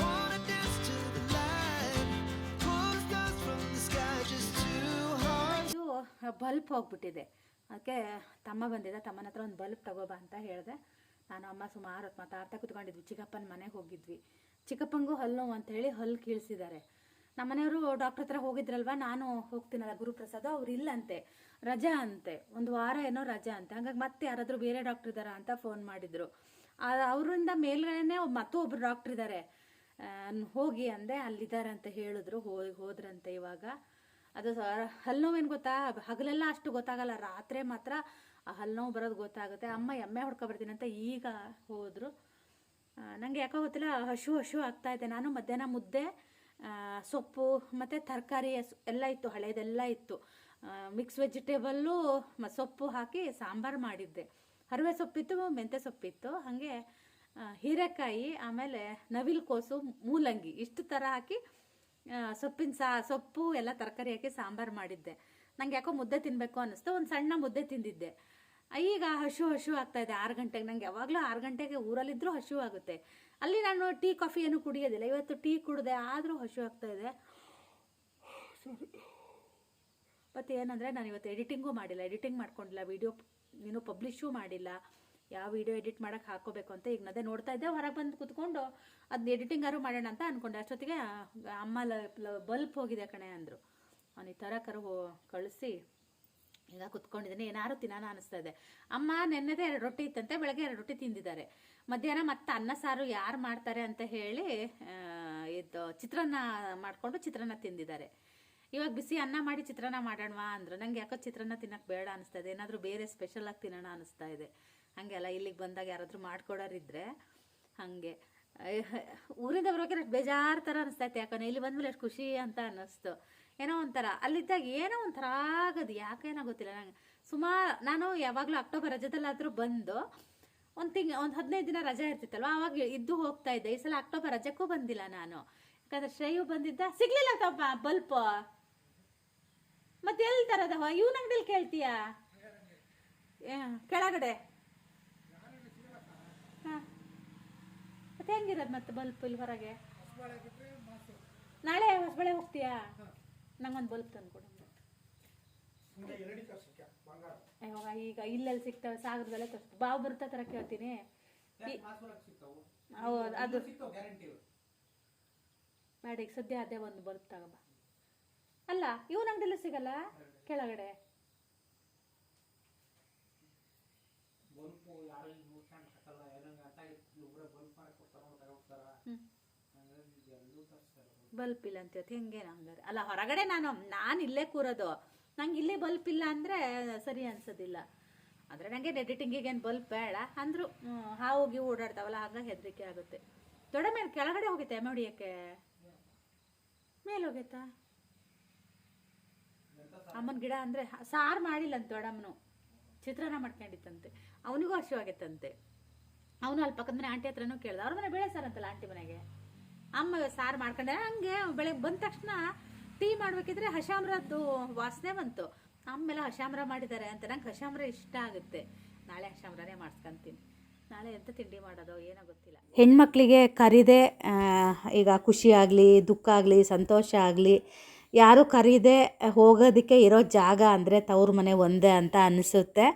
wanna dance to the light, pull the stars from the sky just two hearts. ಇದು bulb ಹೋಗ್ಬಿಟ್ಟಿದೆ ಅದಕ್ಕೆ ತಮ್ಮ ಬಂದಿದ್ದ, ತಮ್ಮನ ಹತ್ರ ಒಂದು bulb ತಗೋಬಾ ಅಂತ ಹೇಳಿದೆ. ನಾನು ಅಮ್ಮ ಸುಮಾರು ಹೊತ್ತು ಮಾತಾಡ್ತಾ ಕುತ್ಕೊಂಡಿದ್ವಿ. ಚಿಕ್ಕಪ್ಪನ ಮನೆಗೆ ಹೋಗಿದ್ವಿ. ಚಿಕ್ಕಪ್ಪಂಗೂ ಹಲ್ಲು ನೋವು ಅಂತ ಹೇಳಿ ಹಲ್ಲು ಕೀಳ್ಸಿದ್ದಾರೆ. ನಮ್ಮನೆಯವರು ಡಾಕ್ಟ್ರ್ ಹತ್ರ ಹೋಗಿದ್ರಲ್ವ? ನಾನು ಹೋಗ್ತೀನಲ್ಲ ಗುರುಪ್ರಸಾದ್, ಅವ್ರು ಇಲ್ಲಂತೆ ರಜಾ ಅಂತೆ. ಒಂದು ವಾರ ಏನೋ ರಜಾ ಅಂತೆ. ಹಂಗಾಗಿ ಮತ್ತೆ ಯಾರಾದರೂ ಬೇರೆ ಡಾಕ್ಟರ್ ಇದ್ದಾರಾ ಅಂತ ಫೋನ್ ಮಾಡಿದ್ರು. ಅವರಿಂದ ಮೇಲ್ಗಡೆನೆ ಮತ್ತೂ ಒಬ್ರು ಡಾಕ್ಟರ್ ಇದ್ದಾರೆ ಹೋಗಿ ಅಂದೆ. ಅಲ್ಲಿದ್ದಾರೆ ಅಂತ ಹೇಳಿದ್ರು. ಹೋಗಿ, ಹೋದ್ರಂತೆ ಇವಾಗ. ಅದು ಹಲ್ಲುನೋವು ಹಲ್ಲು ನೋವೇನು ಗೊತ್ತಾ? ಹಗಲೆಲ್ಲ ಅಷ್ಟು ಗೊತ್ತಾಗಲ್ಲ. ರಾತ್ರಿ ಮಾತ್ರ ಆ ಹಲ್ಲು ನೋವು ಬರೋದು ಗೊತ್ತಾಗುತ್ತೆ. ಅಮ್ಮ ಎಮ್ಮೆ ಹೊಡ್ಕೊ ಬರ್ತೀನಿ ಅಂತ ಈಗ ಹೋದರು. ನನಗೆ ಯಾಕೋ ಗೊತ್ತಿಲ್ಲ, ಹಶು ಹಶು ಆಗ್ತಾ ಇದೆ. ನಾನು ಮಧ್ಯಾಹ್ನ ಮುದ್ದೆ ಸೊಪ್ಪು, ಮತ್ತು ತರಕಾರಿ ಎಲ್ಲ ಇತ್ತು. ಹಳೆಯದೆಲ್ಲ ಇತ್ತು. ಮಿಕ್ಸ್ ವೆಜಿಟೇಬಲ್ಲು ಸೊಪ್ಪು ಹಾಕಿ ಸಾಂಬಾರು ಮಾಡಿದ್ದೆ. ಹರಿವೆ ಸೊಪ್ಪಿತ್ತು, ಮೆಂತ್ಯ ಸೊಪ್ಪಿತ್ತು. ಹಾಗೆ ಹೀರೆಕಾಯಿ, ಆಮೇಲೆ ನವಿಲು ಕೋಸು ಮೂಲಂಗಿ, ಇಷ್ಟು ಥರ ಹಾಕಿ ಸೊಪ್ಪಿನ ಸಾ, ಸೊಪ್ಪು ಎಲ್ಲ ತರಕಾರಿ ಹಾಕಿ ಸಾಂಬಾರು ಮಾಡಿದ್ದೆ. ನಂಗೆ ಯಾಕೋ ಮುದ್ದೆ ತಿನ್ನಬೇಕು ಅನ್ನಿಸ್ತು, ಒಂದು ಸಣ್ಣ ಮುದ್ದೆ ತಿಂದಿದ್ದೆ. ಈಗ ಹಶು ಹಶು ಆಗ್ತಾ ಇದೆ, ಆರು ಗಂಟೆಗೆ. ನಂಗೆ ಯಾವಾಗಲೂ ಆರು ಗಂಟೆಗೆ ಊರಲ್ಲಿದ್ದರೂ ಹಶು ಆಗುತ್ತೆ. ಅಲ್ಲಿ ನಾನು ಟೀ, ಕಾಫಿ ಏನು ಕುಡಿಯೋದಿಲ್ಲ. ಇವತ್ತು ಟೀ ಕುಡಿದೆ, ಆದರೂ ಹಶು ಆಗ್ತಾ ಇದೆ. ಮತ್ತು ಏನಂದರೆ ನಾನು ಇವತ್ತು ಎಡಿಟಿಂಗೂ ಮಾಡಿಲ್ಲ. ಎಡಿಟಿಂಗ್ ಮಾಡ್ಕೊಂಡಿಲ್ಲ, ವಿಡಿಯೋ, ಏನು ಪಬ್ಲಿಷೂ ಮಾಡಿಲ್ಲ. ಯಾವ ವಿಡಿಯೋ ಎಡಿಟ್ ಮಾಡೋಕ್ಕೆ ಹಾಕೋಬೇಕು ಅಂತ ಈಗ ಅದೇ ನೋಡ್ತಾ ಇದ್ದೆ. ಹೊರಗೆ ಬಂದು ಕುತ್ಕೊಂಡು ಅದನ್ನ ಎಡಿಟಿಂಗಾರು ಮಾಡೋಣ ಅಂತ ಅಂದ್ಕೊಂಡೆ ಅಷ್ಟೊತ್ತಿಗೆ ಅಮ್ಮ ಬಲ್ಪ್ ಹೋಗಿದೆ ಕಣೆ ಅಂದರು. ಅವ್ನು ಈ ಥರ ಕರು ಕಳಿಸಿ. ಈಗ ಕುತ್ಕೊಂಡಿದ್ದೀನಿ. ಏನಾರು ತಿನ್ನೋಣ ಅನಿಸ್ತಾ ಇದೆ. ಅಮ್ಮ ನೆನ್ನೆದೇ ಎರಡು ರೊಟ್ಟಿ ಇತ್ತಂತೆ. ಬೆಳಗ್ಗೆ ಎರಡು ರೊಟ್ಟಿ ತಿಂದಿದ್ದಾರೆ. ಮಧ್ಯಾಹ್ನ ಮತ್ತೆ ಅನ್ನ ಸಾರು ಯಾರು ಮಾಡ್ತಾರೆ ಅಂತ ಹೇಳಿ ಇದು ಚಿತ್ರಾನ್ನ ಮಾಡಿಕೊಂಡು ಚಿತ್ರಾನ್ನ ತಿಂದಿದ್ದಾರೆ. ಇವಾಗ ಬಿಸಿ ಅನ್ನ ಮಾಡಿ ಚಿತ್ರಾನ್ನ ಮಾಡೋಣವಾ ಅಂದ್ರು. ನಂಗೆ ಯಾಕೋ ಚಿತ್ರಾನ್ನ ತಿನ್ನಕ್ಕೆ ಬೇಡ ಅನಿಸ್ತಾ ಇದೆ. ಏನಾದರೂ ಬೇರೆ ಸ್ಪೆಷಲ್ ಆಗಿ ತಿನ್ನೋಣ ಅನಿಸ್ತಾ ಇದೆ. ಹಾಗೆಲ್ಲ ಇಲ್ಲಿಗೆ ಬಂದಾಗ ಯಾರಾದರೂ ಮಾಡ್ಕೊಡೋರಿದ್ರೆ ಹಾಗೆ. ಊರಿಂದ ಬರೋಕೆ ಬೇಜಾರು ಥರ ಅನಿಸ್ತೈತೆ, ಯಾಕಂದ್ರೆ ಇಲ್ಲಿ ಬಂದ್ಮೇಲೆ ಎಷ್ಟು ಖುಷಿ ಅಂತ ಅನ್ನಿಸ್ತು. ಏನೋ ಒಂಥರ, ಅಲ್ಲಿದ್ದಾಗ ಏನೋ ಒಂಥರ ಆಗೋದು ಯಾಕೇನೋ ಗೊತ್ತಿಲ್ಲ ನಂಗೆ. ಸುಮಾರು, ನಾನು ಯಾವಾಗಲೂ ಅಕ್ಟೋಬರ್ ರಜದಲ್ಲಾದರೂ ಬಂದು ಒಂದು ತಿಂಗ್, ಒಂದು ಹದಿನೈದು ದಿನ ರಜೆ ಇರ್ತಿತ್ತಲ್ವ ಆವಾಗ ಇದ್ದು ಹೋಗ್ತಾ ಇದ್ದೆ. ಈ ಸಲ ಅಕ್ಟೋಬರ್ ರಜಕ್ಕೂ ಬಂದಿಲ್ಲ ನಾನು. ಯಾಕಂದ್ರೆ ಶ್ರೇಯು ಬಂದಿದ್ದ, ಸಿಗ್ಲಿಲ್ಲ ತಪ್ಪ, ಬಲ್ಪ್. ಮತ್ತೆ ಎಲ್ಲಿ ತರದವ? ಇವನ ಅಂಗಡಿಲಿ ಕೇಳ್ತೀಯಾ? ಕೆಳಗಡೆ. ಹಾ. ಮತ್ತೆ ಹೆಂಗಿರೋದು ಮತ್ತೆ ಬಲ್ಪ್ ಇಲ್ಲಿ ಹೊರಗೆ? ನಾಳೆ ಹೊಸಬಳೆ ಹೋಗ್ತೀಯಾ? ನಂಗೊಂದು ಬಲ್ಪ್ ತಂದು ಕೊಡು ಇವಾಗ ಈಗ ಇಲ್ಲೆಲ್ಲಿ ಸಿಗ್ತಾವೆ? ಸಾಗರದಲ್ಲೇ ತರಿಸ್ತು ಬಾವು ಬರುತ್ತಾ ತರ ಕೇಳ್ತೀನಿ. ಹೌದು ಅದು ಬೇಡ ಈಗ ಸದ್ಯ ಅದೇ ಒಂದು ಬಲ್ಪ್ ತಗೋಬ ಅಲ್ಲ ಇವನ ಅಂಗಡಿಲೂ ಸಿಗಲ್ಲ? ಕೆಳಗಡೆ. ಬಲ್ಪ್ ಇಲ್ಲ ಅಂತ ಹೆಂಗೇನ ಹಂಗಾರೆ ಅಲ್ಲ, ಹೊರಗಡೆ ನಾನು ನಾನು ಇಲ್ಲೇ ಕೂರೋದು. ನಂಗೆ ಇಲ್ಲೇ ಬಲ್ಪ್ ಇಲ್ಲ ಅಂದರೆ ಸರಿ ಅನ್ಸೋದಿಲ್ಲ. ಆದರೆ ನನಗೆ ಎಡಿಟಿಂಗಿಗೆ ಏನು ಬಲ್ಪ್ ಬೇಡ. ಅಂದರು ಹಾವು ಹೋಗಿ ಓಡಾಡ್ತಾವಲ್ಲ, ಹಾಗಾಗಿ ಹೆದರಿಕೆ ಆಗುತ್ತೆ. ದೊಡ್ಡ ಮೇಲೆ ಕೆಳಗಡೆ ಹೋಗುತ್ತೆ ಮೇಡಿಯಕ್ಕೆ ಹೊಡಿಯೋಕ್ಕೆ? ಮೇಲೆ ಹೋಗೈತಾ? ಅಮ್ಮನ ಗಿಡ ಅಂದರೆ, ಸಾರು ಮಾಡಿಲ್ಲ ಅಂತ ದೊಡ್ಡಮ್ಮನು. ಚಿತ್ರಾನ್ನ ಮಾಡ್ಕೊಂಡಿತ್ತಂತೆ. ಅವನಿಗೂ ಹಸಿವಾಗೈತಂತೆ. ಅವನು ಅಲ್ಲಿ ಪಕ್ಕದ ಮನೆ ಆಂಟಿ ಹತ್ರನೂ ಕೇಳ್ದ. ಅವ್ರ ಮನೆ ಬೇಳೆ ಸರ್ ಅಂತಲ್ಲ ಆಂಟಿ ಮನೆಗೆ? ಅಮ್ಮ ಸಾರು ಮಾಡ್ಕೊಂಡೆ. ಹಂಗೆ ಬೆಳಗ್ಗೆ ಬಂದ ತಕ್ಷಣ ಟೀ ಮಾಡ್ಬೇಕಿದ್ರೆ ಹಶಾಮ್ರದ್ದು ವಾಸನೆ ಬಂತು. ಆಮೇಲೆ ಹಶಾಮ್ರ ಮಾಡಿದ್ದಾರೆ ಅಂತ ನಂಗೆ ಹಶಾಮ್ರ ಇಷ್ಟ ಆಗುತ್ತೆ. ನಾಳೆ ಹಶಾಮ್ರನೇ ಮಾಡಿಸ್ಕೊಂತೀನಿ. ನಾಳೆ ಎಂತ ತಿಂಡಿ ಮಾಡೋದು ಏನೋ ಗೊತ್ತಿಲ್ಲ. ಹೆಣ್ಮಕ್ಳಿಗೆ ಕರಿದೆ ಈಗ ಖುಷಿ ಆಗಲಿ, ದುಃಖ ಆಗಲಿ, ಸಂತೋಷ ಆಗಲಿ, ಯಾರು ಕರೀದೆ ಹೋಗೋದಕ್ಕೆ ಇರೋ ಜಾಗ ಅಂದರೆ ತವ್ರ ಮನೆ ಒಂದೇ ಅಂತ ಅನಿಸುತ್ತೆ.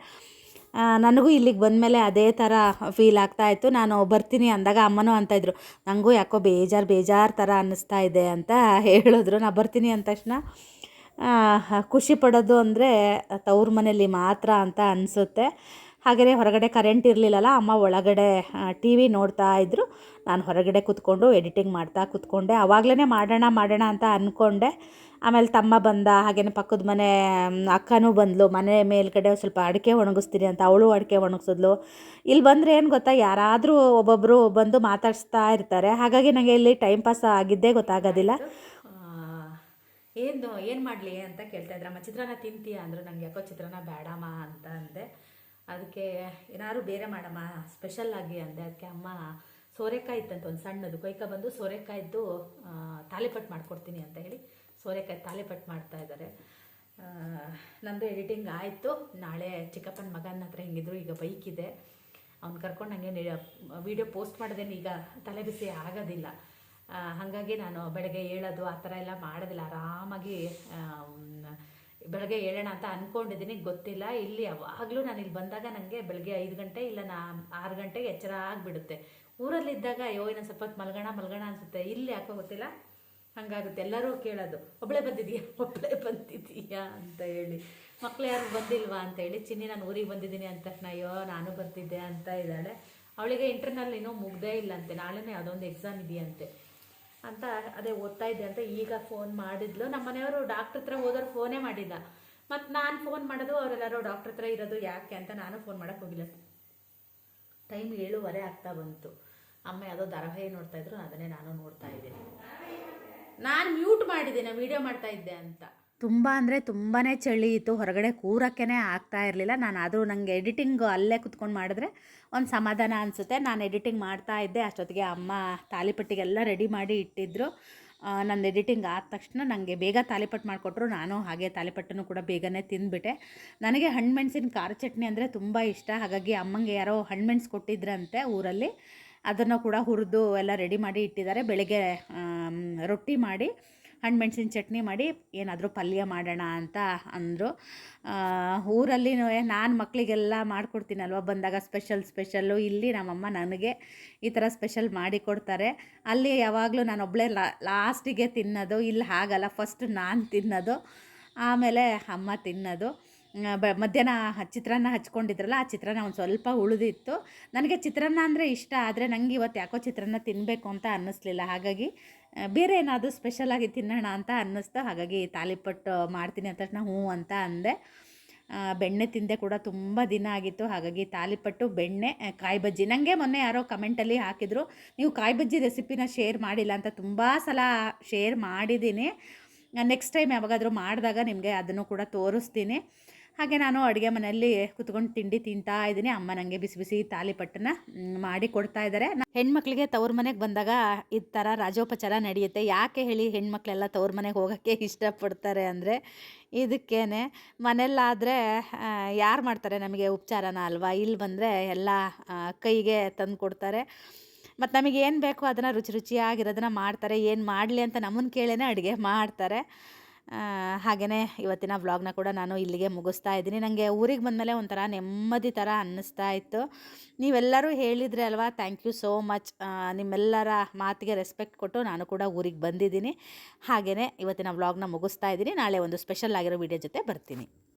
ನನಗೂ ಇಲ್ಲಿಗೆ ಬಂದಮೇಲೆ ಅದೇ ಥರ ಫೀಲ್ ಆಗ್ತಾ ಇತ್ತು. ನಾನು ಬರ್ತೀನಿ ಅಂದಾಗ ಅಮ್ಮನೂ ಅಂತ ಇದ್ರು ನನಗೂ ಯಾಕೋ ಬೇಜಾರು ಬೇಜಾರು ಥರ ಅನ್ನಿಸ್ತಾ ಇದೆ ಅಂತ ಹೇಳಿದ್ರು. ನಾನು ಬರ್ತೀನಿ ಅಂದ ತಕ್ಷಣ ಖುಷಿ ಪಡೋದು ಅಂದರೆ ತವ್ರ ಮನೇಲಿ ಮಾತ್ರ ಅಂತ ಅನಿಸುತ್ತೆ. ಹಾಗೆಯೇ ಹೊರಗಡೆ ಕರೆಂಟ್ ಇರಲಿಲ್ಲಲ್ಲ, ಅಮ್ಮ ಒಳಗಡೆ ಟಿ ವಿ ನೋಡ್ತಾ ಇದ್ದರು ನಾನು ಹೊರಗಡೆ ಕೂತ್ಕೊಂಡು ಎಡಿಟಿಂಗ್ ಮಾಡ್ತಾ ಕೂತ್ಕೊಂಡೆ. ಆವಾಗಲೇ ಮಾಡೋಣ ಮಾಡೋಣ ಅಂತ ಅಂದ್ಕೊಂಡೆ ಆಮೇಲೆ ತಮ್ಮ ಬಂದ ಹಾಗೆಯೇ ಪಕ್ಕದ ಮನೆ ಅಕ್ಕನೂ ಬಂದಳು ಮನೆ ಮೇಲ್ಗಡೆ ಸ್ವಲ್ಪ ಅಡಿಕೆ ಒಣಗಿಸ್ತೀನಿ ಅಂತ ಅವಳು ಅಡಿಕೆ ಒಣಗಿಸಿದ್ಲು. ಇಲ್ಲಿ ಬಂದರೆ ಏನು ಗೊತ್ತಾ, ಯಾರಾದರೂ ಒಬ್ಬೊಬ್ಬರು ಬಂದು ಮಾತಾಡಿಸ್ತಾ ಇರ್ತಾರೆ. ಹಾಗಾಗಿ ನನಗೆ ಇಲ್ಲಿ ಟೈಮ್ ಪಾಸ್ ಆಗಿದ್ದೇ ಗೊತ್ತಾಗೋದಿಲ್ಲ. ಏನು ಏನು ಮಾಡಲಿ ಅಂತ ಕೇಳ್ತಾ ಅಮ್ಮ, ಚಿತ್ರಾನ್ನ ತಿಂತೀಯ? ಅಂದರು ನನಗೆ ಯಾಕೋ ಚಿತ್ರಾನ್ನ ಬೇಡಮ್ಮ ಅಂತ ಅಂದೆ. ಅದಕ್ಕೆ ಏನಾದ್ರು ಬೇರೆ ಮಾಡಮ್ಮ ಸ್ಪೆಷಲ್ ಆಗಿ ಅಂದೆ. ಅದಕ್ಕೆ ಅಮ್ಮ ಸೋರೆಕಾಯಿ ಇತ್ತಂತ, ಒಂದು ಸಣ್ಣದು. ಕೈಕ ಬಂದು ಸೋರೆಕಾಯಿದ್ದು ತಾಲಿಪಟ್ಟು ಮಾಡ್ಕೊಡ್ತೀನಿ ಅಂತ ಹೇಳಿ ಸೋರೆಕಾಯಿ ತಾಲಿಪಟ್ಟು ಮಾಡ್ತಾ ಇದ್ದಾರೆ. ನಂದು ಎಡಿಟಿಂಗ್ ಆಯಿತು. ನಾಳೆ ಚಿಕ್ಕಪ್ಪನ ಮಗನ ಹತ್ರ ಹೆಂಗಿದ್ರು, ಈಗ ಬೈಕ್ ಇದೆ. ಅವ್ನು ಕರ್ಕೊಂಡು ನನಗೆ ವಿಡಿಯೋ ಪೋಸ್ಟ್ ಮಾಡಿದೇನೆ ಈಗ ತಲೆ ಬಿಸಿ ಆಗೋದಿಲ್ಲ. ಹಾಗಾಗಿ ನಾನು ಬೆಳಗ್ಗೆ ಹೇಳೋದು ಆ ಥರ ಎಲ್ಲ ಮಾಡೋದಿಲ್ಲ. ಆರಾಮಾಗಿ ಬೆಳಗ್ಗೆ ಹೇಳೋಣ ಅಂತ ಅಂದ್ಕೊಂಡಿದ್ದೀನಿ ಗೊತ್ತಿಲ್ಲ. ಇಲ್ಲಿ ಯಾವಾಗಲೂ ನಾನು ಇಲ್ಲಿ ಬಂದಾಗ ನನಗೆ ಬೆಳಗ್ಗೆ ಐದು ಗಂಟೆ ಇಲ್ಲ ನಾ ಆರು ಗಂಟೆಗೆ ಎಚ್ಚರ ಆಗಿಬಿಡುತ್ತೆ. ಊರಲ್ಲಿದ್ದಾಗ, ಅಯ್ಯೋ, ಇನ್ನೊಂದು ಸ್ವಲ್ಪ ಹೊತ್ತು ಮಲ್ಗೋಣ ಮಲ್ಗೋಣ ಅನಿಸುತ್ತೆ. ಇಲ್ಲಿ ಯಾಕೋ ಗೊತ್ತಿಲ್ಲ. ಹಾಗಾಗುತ್ತೆ ಎಲ್ಲರೂ ಕೇಳೋದು ಒಬ್ಬಳೇ ಬಂದಿದೀಯಾ ಒಬ್ಬಳೇ ಬಂದಿದೀಯಾ ಅಂತ ಹೇಳಿ. ಮಕ್ಳು ಯಾರು ಬಂದಿಲ್ವಾ ಅಂತ ಹೇಳಿ, ಚಿನ್ನಿ, ನಾನು ಊರಿಗೆ ಬಂದಿದ್ದೀನಿ ಅಂತ. ಅಯ್ಯೋ, ನಾನು ಬರ್ತಿದ್ದೆ ಅಂತ ಇದ್ದಾಳೆ. ಅವಳಿಗೆ ಇಂಟರ್ನಲ್ ಏನೋ ಮುಗ್ದೇ ಇಲ್ಲ ಅಂತೆ. ನಾಳೆನೇ ಅದೊಂದು ಎಕ್ಸಾಮ್ ಇದೆಯಂತೆ. ಅಂತ ಅದೇ ಓದ್ತಾ ಇದ್ದೆ ಅಂತ ಈಗ ಫೋನ್ ಮಾಡಿದ್ಲು. ನಮ್ಮ ಮನೆಯವರು ಡಾಕ್ಟ್ರ್ ಹತ್ರ ಹೋದವ್ರು ಫೋನೇ ಮಾಡಿಲ್ಲ. ಮತ್ತು ನಾನು ಫೋನ್ ಮಾಡೋದು, ಅವರೆಲ್ಲರೂ ಡಾಕ್ಟ್ರ್ ಹತ್ರ ಇರೋದು ಯಾಕೆ ಅಂತ ನಾನು ಫೋನ್ ಮಾಡೋಕ್ಕೆ ಹೋಗಿಲ್ಲ. ಟೈಮ್ ಏಳುವರೆ ಆಗ್ತಾ ಬಂತು. ಅಮ್ಮ ಯಾವುದೋ ಧಾರಾವಾಹಿ ನೋಡ್ತಾ ಇದ್ರು, ಅದನ್ನೇ ನಾನು ನೋಡ್ತಾ ಇದ್ದೀನಿ. ನಾನು ಮ್ಯೂಟ್ ಮಾಡಿದ್ದೀನಿ ವಿಡಿಯೋ ಮಾಡ್ತಾ ಇದ್ದೆ ಅಂತ. ತುಂಬ ಅಂದರೆ ತುಂಬಾ ಚಳಿ ಇತ್ತು, ಹೊರಗಡೆ ಕೂರಕ್ಕೇ ಆಗ್ತಾ ಇರಲಿಲ್ಲ. ನಾನು ಆದರೂ ನನಗೆ ಎಡಿಟಿಂಗ್ ಅಲ್ಲೇ ಕುತ್ಕೊಂಡು ಮಾಡಿದ್ರೆ ಒಂದು ಸಮಾಧಾನ ಅನಿಸುತ್ತೆ. ನಾನು ಎಡಿಟಿಂಗ್ ಮಾಡ್ತಾ ಇದ್ದೆ, ಅಷ್ಟೊತ್ತಿಗೆ ಅಮ್ಮ ತಾಲಿಪಟ್ಟಿಗೆಲ್ಲ ರೆಡಿ ಮಾಡಿ ಇಟ್ಟಿದ್ರು. ನಂದು ಎಡಿಟಿಂಗ್ ಆದ ತಕ್ಷಣ ನನಗೆ ಬೇಗ ತಾಲಿಪಟ್ಟು ಮಾಡಿಕೊಟ್ರು. ನಾನು ಹಾಗೆ ತಾಲಿಪಟ್ಟನ್ನು ಕೂಡ ಬೇಗನೆ ತಿಂದ್ಬಿಟ್ಟೆ. ನನಗೆ ಹಣ್ಣು ಮೆಣಸಿನ ಖಾರ ಚಟ್ನಿ ಅಂದರೆ ತುಂಬ ಇಷ್ಟ. ಹಾಗಾಗಿ ಅಮ್ಮಂಗೆ ಯಾರೋ ಹಣ್ಣು ಮೆಣಸು ಕೊಟ್ಟಿದ್ರಂತೆ ಊರಲ್ಲಿ. ಅದನ್ನು ಕೂಡ ಹುರಿದು ಎಲ್ಲ ರೆಡಿ ಮಾಡಿ ಇಟ್ಟಿದ್ದಾರೆ. ಬೆಳಗ್ಗೆ ರೊಟ್ಟಿ ಮಾಡಿ, ಹಣ್ಣು ಮೆಣಸಿನ ಚಟ್ನಿ ಮಾಡಿ, ಏನಾದರೂ ಪಲ್ಯ ಮಾಡೋಣ ಅಂತ ಅಂದರು. ಊರಲ್ಲಿ ನಾನು ಮಕ್ಕಳಿಗೆಲ್ಲ ಮಾಡಿಕೊಡ್ತೀನಲ್ವ, ಬಂದಾಗ ಸ್ಪೆಷಲ್ ಸ್ಪೆಷಲ್ಲು ಇಲ್ಲಿ ನಮ್ಮಮ್ಮ ನನಗೆ ಈ ಥರ ಸ್ಪೆಷಲ್ ಮಾಡಿ ಕೊಡ್ತಾರೆ. ಅಲ್ಲಿ ಯಾವಾಗಲೂ ನಾನು ಒಬ್ಬಳೇ ಲಾಸ್ಟಿಗೆ ತಿನ್ನೋದು, ಇಲ್ಲಿ ಹಾಗಲ್ಲ ಫಸ್ಟ್ ನಾನು ತಿನ್ನೋದು, ಆಮೇಲೆ ಅಮ್ಮ ತಿನ್ನೋದು. ಬ, ಮಧ್ಯಾಹ್ನ ಚಿತ್ರಾನ್ನ ಹಚ್ಕೊಂಡಿದ್ರಲ್ಲ, ಆ ಚಿತ್ರಾನ್ನ ಒಂದು ಸ್ವಲ್ಪ ಉಳಿದಿತ್ತು. ನನಗೆ ಚಿತ್ರಾನ್ನ ಅಂದರೆ ಇಷ್ಟ, ಆದರೆ ನನಗೆ ಇವತ್ತು ಯಾಕೋ ಚಿತ್ರಾನ್ನ ತಿನ್ನಬೇಕು ಅಂತ ಅನ್ನಿಸ್ಲಿಲ್ಲ. ಹಾಗಾಗಿ ಬೇರೆ ಏನಾದರೂ ಸ್ಪೆಷಲಾಗಿ ತಿನ್ನೋಣ ಅಂತ ಅನ್ನಿಸ್ತು. ಹಾಗಾಗಿ ತಾಲಿಪಟ್ಟು ಮಾಡ್ತೀನಿ ಅಂತ ತಕ್ಷಣ ಹ್ಞೂ ಅಂತ ಅಂದೆ. ಬೆಣ್ಣೆ ತಿಂದೆ ಕೂಡ ತುಂಬ ದಿನ ಆಗಿತ್ತು. ಹಾಗಾಗಿ ತಾಲಿಪಟ್ಟು, ಬೆಣ್ಣೆ ಕಾಯಿ ಬಜ್ಜಿ ನನಗೆ ಮೊನ್ನೆ ಯಾರೋ ಕಮೆಂಟಲ್ಲಿ ಹಾಕಿದರು, ನೀವು ಕಾಯಿ ಬಜ್ಜಿ ರೆಸಿಪಿನ ಶೇರ್ ಮಾಡಿಲ್ಲ ಅಂತ ತುಂಬ ಸಲ ಶೇರ್ ಮಾಡಿದ್ದೀನಿ. ನೆಕ್ಸ್ಟ್ ಟೈಮ್ ಯಾವಾಗಾದರೂ ಮಾಡಿದಾಗ ನಿಮಗೆ ಅದನ್ನು ಕೂಡ ತೋರಿಸ್ತೀನಿ. ಹಾಗೆ ನಾನು ಅಡುಗೆ ಮನೆಯಲ್ಲಿ ಕುತ್ಕೊಂಡು ತಿಂಡಿ ತಿಂತಾ ಇದ್ದೀನಿ. ಅಮ್ಮ ನನಗೆ ಬಿಸಿ ಬಿಸಿ ತಾಲಿಪಟ್ಟನ್ನ ಮ್, ಮಾಡಿ ಕೊಡ್ತಾ ಇದ್ದಾರೆ. ಹೆಣ್ಮಕ್ಳಿಗೆ ತವ್ರ ಮನೆಗೆ ಬಂದಾಗ ಈ ಥರ ರಾಜೋಪಚಾರ ನಡೆಯುತ್ತೆ. ಯಾಕೆ ಹೇಳಿ ಹೆಣ್ಮಕ್ಳೆಲ್ಲ ತವ್ರ ಮನೆಗೆ ಹೋಗೋಕ್ಕೆ ಇಷ್ಟಪಡ್ತಾರೆ ಅಂದರೆ ಇದಕ್ಕೇನೆ ಮನೆಯಲ್ಲಾದರೆ ಯಾರು ಮಾಡ್ತಾರೆ ನಮಗೆ ಉಪಚಾರನ ಅಲ್ವಾ? ಇಲ್ಲಿ ಬಂದರೆ ಎಲ್ಲ ಕೈಗೆ ತಂದು ಕೊಡ್ತಾರೆ. ಮತ್ತು ನಮಗೆ ಏನು ಬೇಕೋ ಅದನ್ನು ರುಚಿ ರುಚಿಯಾಗಿರೋದನ್ನ ಮಾಡ್ತಾರೆ. ಏನು ಮಾಡಲಿ ಅಂತ ನಮ್ಮನ್ನು ಕೇಳೇ ಅಡುಗೆ ಮಾಡ್ತಾರೆ. ಹಾಗೆಯೇ ಇವತ್ತಿನ ವ್ಲಾಗ್ನ ಕೂಡ ನಾನು ಇಲ್ಲಿಗೆ ಮುಗಿಸ್ತಾ ಇದ್ದೀನಿ. ನನಗೆ ಊರಿಗೆ ಬಂದಮೇಲೆ ಒಂಥರ ನೆಮ್ಮದಿ ಥರ ಅನ್ನಿಸ್ತಾ ಇತ್ತು. ನೀವೆಲ್ಲರೂ ಹೇಳಿದ್ರೆ ಅಲ್ವಾ ಥ್ಯಾಂಕ್ ಯು ಸೋ ಮಚ್ ನಿಮ್ಮೆಲ್ಲರ ಮಾತಿಗೆ ರೆಸ್ಪೆಕ್ಟ್ ಕೊಟ್ಟು ನಾನು ಕೂಡ ಊರಿಗೆ ಬಂದಿದ್ದೀನಿ. ಹಾಗೆಯೇ ಇವತ್ತಿನ ವ್ಲಾಗ್ನ ಮುಗಿಸ್ತಾ ಇದ್ದೀನಿ. ನಾಳೆ ಒಂದು ಸ್ಪೆಷಲ್ ಆಗಿರೋ ವಿಡಿಯೋ ಜೊತೆ ಬರ್ತೀನಿ.